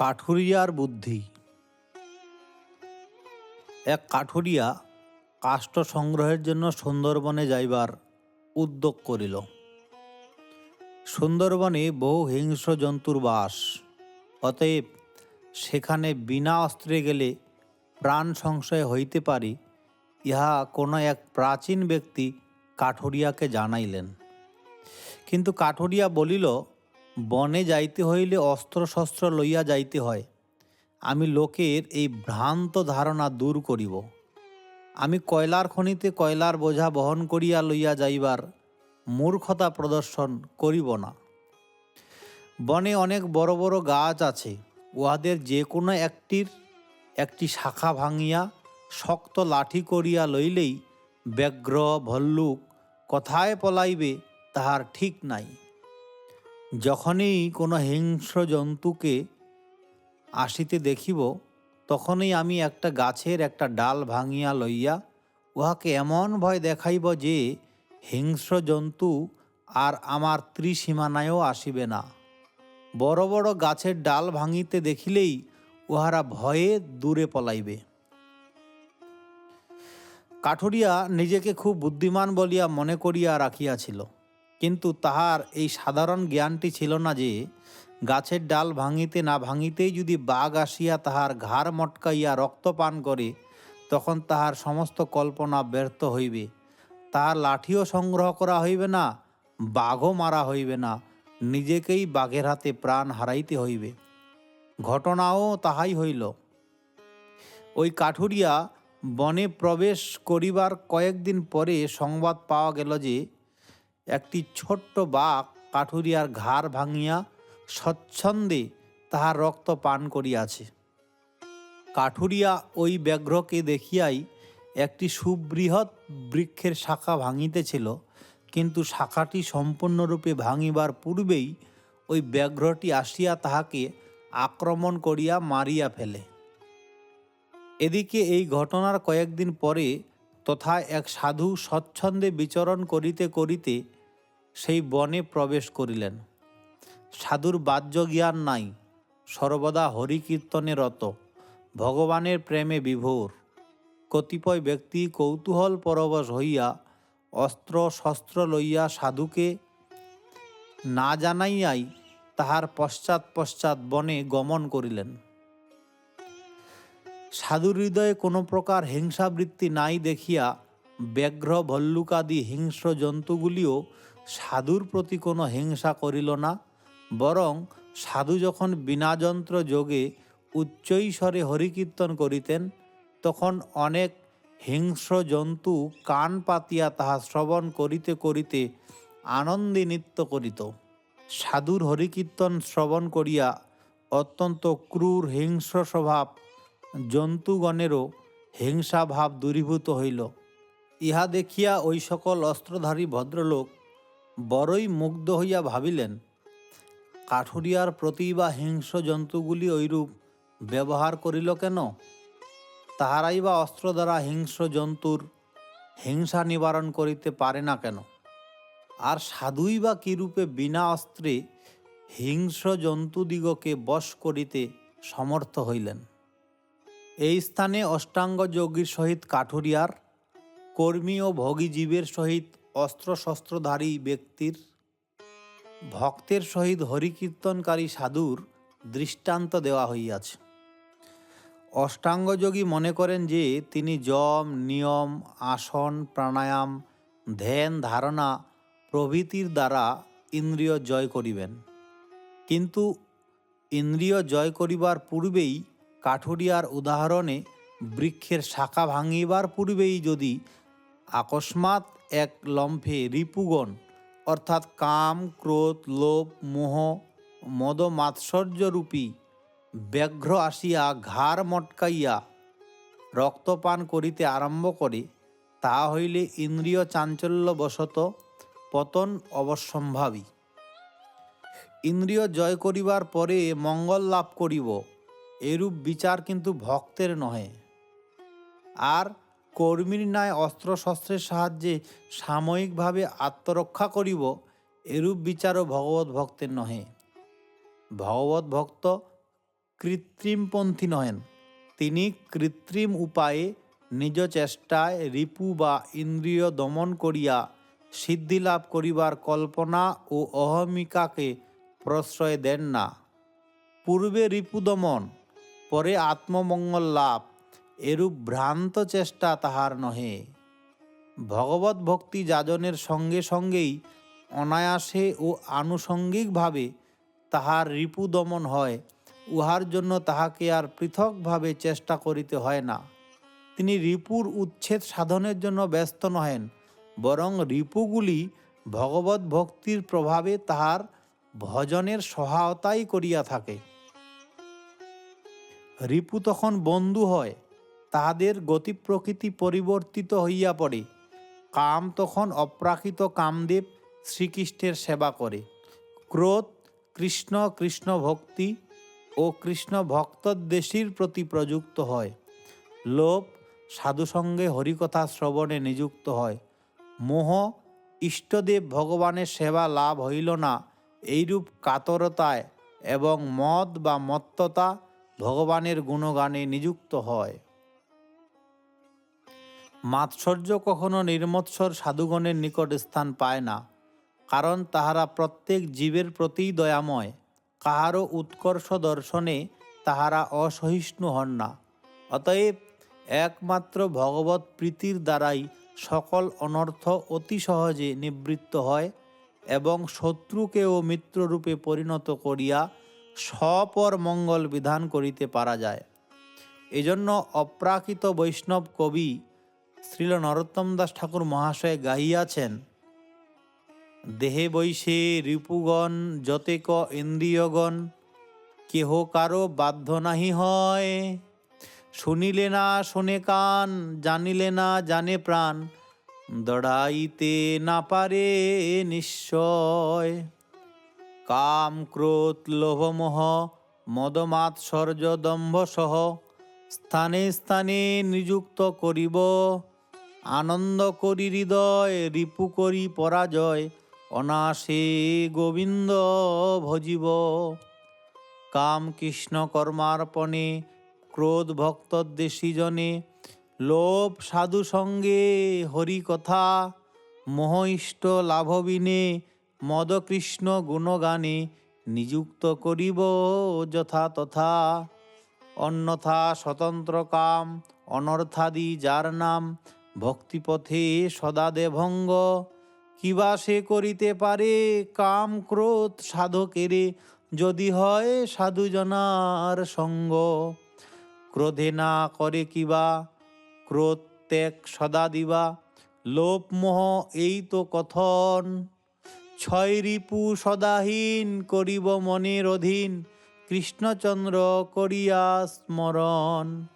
কাঠুরিয়ার বুদ্ধি। এক কাঠুরিয়া কাষ্ঠ সংগ্রহের জন্য সুন্দরবনে যাইবার উদ্যোগ করিল। সুন্দরবনে বহু হিংস্র জন্তুর বাস, অতএব সেখানে বিনা অস্ত্রে গেলে প্রাণ সংশয় হইতে পারে, ইহা কোনো এক প্রাচীন ব্যক্তি কাঠুরিয়াকে জানাইলেন। কিন্তু কাঠুরিয়া বলিল বনে যাইতে হইলে অস্ত্রশস্ত্র লইয়া যাইতে হয়। আমি লোকের এই ভ্রান্ত ধারণা দূর করিব। আমি কয়লার খনিতে কয়লার বোঝা বহন করিয়া লইয়া যাইবার মূর্খতা প্রদর্শন করিব না। বনে অনেক বড় বড় গাছ আছে। উহাদের যে কোনো একটির একটি শাখা ভাঙিয়া শক্ত লাঠি করিয়া লইলেই ব্যগ্র, ভল্লুক, কথায় পলাইবে, তাহার ঠিক নাই। যখনই কোনো হিংস্র জন্তুকে আসিতে দেখিব, তখনই আমি একটা গাছের একটা ডাল ভাঙিয়া লইয়া উহাকে এমন ভয় দেখাইব যে হিংস্র জন্তু আর আমার ত্রিসীমানায়ও আসিবে না। বড় বড় গাছের ডাল ভাঙিতে দেখিলেই উহারা ভয়ে দূরে পলাইবে। কাঠুরিয়া নিজেকে খুব বুদ্ধিমান বলিয়া মনে করিয়া রাখিয়াছিল। কিন্তু তাহার এই সাধারণ জ্ঞানটি ছিল না যে, গাছের ডাল ভাঙিতে না ভাঙিতেই যদি বাঘ আসিয়া তাহার ঘাড় মটকাইয়া রক্ত পান করে, তখন তাহার সমস্ত কল্পনা ব্যর্থ হইবে। তাহার লাঠিও সংগ্রহ করা হইবে না, বাঘও মারা হইবে না, নিজেকেই বাঘের হাতে প্রাণ হারাইতে হইবে। ঘটনাও তাহাই হইল। ওই কাঠুরিয়া বনে প্রবেশ করিবার কয়েকদিন পরে সংবাদ পাওয়া গেল যে একটি ছোট্ট বাঘ কাঠুরিয়ার ঘাড় ভাঙিয়া স্বচ্ছন্দে তাহার রক্ত পান করিয়াছে। কাঠুরিয়া ওই ব্যাঘ্রকে দেখিয়াই একটি সুবৃহৎ বৃক্ষের শাখা ভাঙিতেছিল, কিন্তু শাখাটি সম্পূর্ণরূপে ভাঙিবার পূর্বেই ওই ব্যাঘ্রটি আসিয়া তাহাকে আক্রমণ করিয়া মারিয়া ফেলে। এদিকে এই ঘটনার কয়েকদিন পরে তথা এক সাধু স্বচ্ছন্দে বিচরণ করিতে করিতে সেই বনে প্রবেশ করিলেন। সাধুর বাহ্য জ্ঞান নাই, সর্বদা হরিকীর্তনে রত, ভগবানের প্রেমে বিভোর। কতিপয় ব্যক্তি কৌতূহল পরবশ হইয়া অস্ত্র শস্ত্র লইয়া সাধুকে না জানাইয়াই তাহার পশ্চাৎ পশ্চাৎ বনে গমন করিলেন। সাধুর হৃদয়ে কোনো প্রকার হিংসাবৃত্তি নাই দেখিয়া ব্যাঘ্র ভল্লুকাদি হিংস্র জন্তুগুলিও সাধুর প্রতি কোনো হিংসা করিল না, বরং সাধু যখন বিনা যন্ত্র যোগে উচ্চৈস্বরে হরিকীর্তন করিতেন, তখন অনেক হিংস্র জন্তু কান পাতিয়া তাহা শ্রবণ করিতে করিতে আনন্দে নৃত্য করিত। সাধুর হরিকীর্তন শ্রবণ করিয়া অত্যন্ত ক্রূর হিংস্র স্বভাব জন্তুগণেরও হিংসা ভাব দূরীভূত হইল। ইহা দেখিয়া ওই সকল অস্ত্রধারী ভদ্রলোক বড়ই মুগ্ধ হইয়া ভাবিলেন, কাঠুরিয়ার প্রতি বা হিংস্র জন্তুগুলি ঐরূপ ব্যবহার করিল কেন? তাহারাই বা অস্ত্র দ্বারা হিংস্র জন্তুর হিংসা নিবারণ করিতে পারে না কেন? আর সাধুই বা কিরূপে বিনা অস্ত্রে হিংস্র জন্তুদিগকে বশ করিতে সমর্থ হইলেন? এই স্থানে অষ্টাঙ্গ যোগীর সহিত কাঠুরিয়ার কর্মী ও ভোগী জীবের সহিত অস্ত্রশস্ত্রধারী ব্যক্তির ভক্তের সহিত হরিকীর্তনকারী সাধুর দৃষ্টান্ত দেওয়া হইয়াছে। অষ্টাঙ্গযোগী মনে করেন যে, তিনি যম নিয়ম, আসন, প্রাণায়াম, ধ্যান, ধারণা প্রভৃতির দ্বারা ইন্দ্রিয় জয় করিবেন। কিন্তু ইন্দ্রিয় জয় করিবার পূর্বেই কাঠুরিয়ার উদাহরণে বৃক্ষের শাখা ভাঙিবার পূর্বেই যদি আকস্মাৎ এক লম্ফে রিপুগণ, অর্থাৎ কাম, ক্রোধ, লোভ, মোহ মদ মাৎসর্যরূপী ব্যাঘ্র আসিয়া ঘাড় মটকাইয়া রক্তপান করিতে আরম্ভ করে, তা হইলে ইন্দ্রিয় চাঞ্চল্যবশত পতন অবশ্যম্ভাবী ইন্দ্রিয় জয় করিবার পরে মঙ্গল লাভ করিব, এরূপ বিচার কিন্তু ভক্তের নহে। আর কর্মীর ন্যায় অস্ত্রশস্ত্রের সাহায্যে সাময়িকভাবে আত্মরক্ষা করিব, এরূপ বিচারও ভগবত ভক্তের নহে। ভগবত ভক্ত কৃত্রিমপন্থী নহেন। তিনি কৃত্রিম উপায়ে নিজ চেষ্টায় রিপু বা ইন্দ্রিয় দমন করিয়া সিদ্ধি লাভ করিবার কল্পনা ও অহমিকাকে প্রশ্রয় দেন না। পূর্বে রিপু দমন, পরে আত্মমঙ্গল লাভ। এরূপ ভ্রান্ত চেষ্টা তাহার নহে। ভগবত ভক্তি যাজনের সঙ্গে সঙ্গেই অনায়াসে ও আনুষঙ্গিকভাবে তাহার রিপু দমন হয়, উহার জন্য তাহাকে আর পৃথকভাবে চেষ্টা করিতে হয় না। তিনি রিপুর উচ্ছেদ সাধনের জন্য ব্যস্ত নহেন, বরং রিপুগুলি ভগবত ভক্তির প্রভাবে তাহার ভজনের সহায়তাই করিয়া থাকে। রিপু তখন বন্ধু হয় তাহাদের গতি প্রকৃতি পরিবর্তিত হইয়া পড়ে। কাম তখন অপ্রাকৃত কামদেব শ্রীকৃষ্ণের সেবা করে। ক্রোধ কৃষ্ণ কৃষ্ণ ভক্তি ও কৃষ্ণ ভক্তদ্বেষীর প্রতি প্রযুক্ত হয়। লোভ সাধুসঙ্গে হরিকথা শ্রবণে নিযুক্ত হয়। মোহ ইষ্টদেব ভগবানের সেবা লাভ হইল না, এইরূপ কাতরতায় এবং মদ বা মত্ততা ভগবানের গুণগানে নিযুক্ত হয়। মাৎসর্য কখনো নির্মৎসর সাধুগণের নিকট স্থান পায় না, কারণ তাহারা প্রত্যেক জীবের প্রতি দয়াময়, কাহারও উৎকর্ষ দর্শনে তাহারা অসহিষ্ণু হন না। অতএব একমাত্র ভগবত প্রীতির দ্বারাই সকল অনর্থ অতি সহজে নিবৃত্ত হয় এবং শত্রুকেও মিত্ররূপে পরিণত করিয়া স্বপর মঙ্গল বিধান করিতে পারা যায়। এজন্য অপ্রাকৃত বৈষ্ণব কবি শ্রীল নরোত্তম দাস ঠাকুর মহাশয় গাইয়াছেন দেহে বৈশে রিপুগণ যতেক ইন্দ্রিয়গণ, কেহ কারও বাধ্য নাহি হয়। শুনিলে না শোনে কান, জানিলে না জানে প্রাণ, দড়াইতে না পারে নিশ্চয়। কাম ক্রোধ লোভমোহ মদমাৎসর্য দম্ভ সহ, স্থানে স্থানে নিযুক্ত করিব। আনন্দ করি হৃদয়, রিপু করি পরাজয় অনাসে গোবিন্দ ভজিব। কাম কৃষ্ণ কর্মার্পণে, ক্রোধ ভক্ত দেশীজনে লোভ সাধু সঙ্গে হরি কথা মোহ ইষ্ট লাভবিনে মদ কৃষ্ণ গুণগানে, নিযুক্ত করিব যথা তথা। অন্যথা স্বতন্ত্র কাম, অনর্থাদি যার নাম ভক্তিপথে সদা দেভঙ্গ কিবা সে করিতে পারে কাম ক্রোধ সাধকেরে? যদি হয় সাধুজনার সঙ্গ। ক্রোধে না করে কিবা, ক্রোধ ত্যাগ সদা দিবা। লোভ মোহ এই তো কথন। ছয় রিপু সদাহীন করিব মনের অধীন। কৃষ্ণচন্দ্র করিয়া স্মরণ।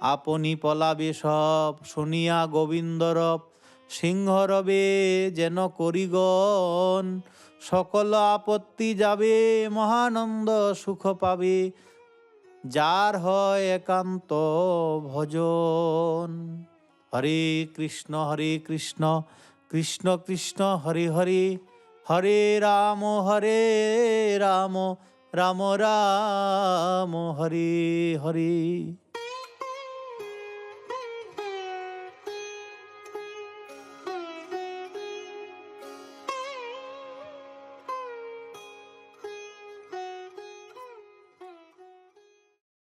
আপনি পলাবে সব, শুনিয়া গোবিন্দরব, সিংহরবে যেন করিগণ। সকল আপত্তি যাবে, মহানন্দ সুখ পাবে, যার হয় একান্ত ভজন। হরে কৃষ্ণ হরে কৃষ্ণ কৃষ্ণ কৃষ্ণ, হরে হরে হরে রাম হরে রাম রাম রাম, হরে হরে।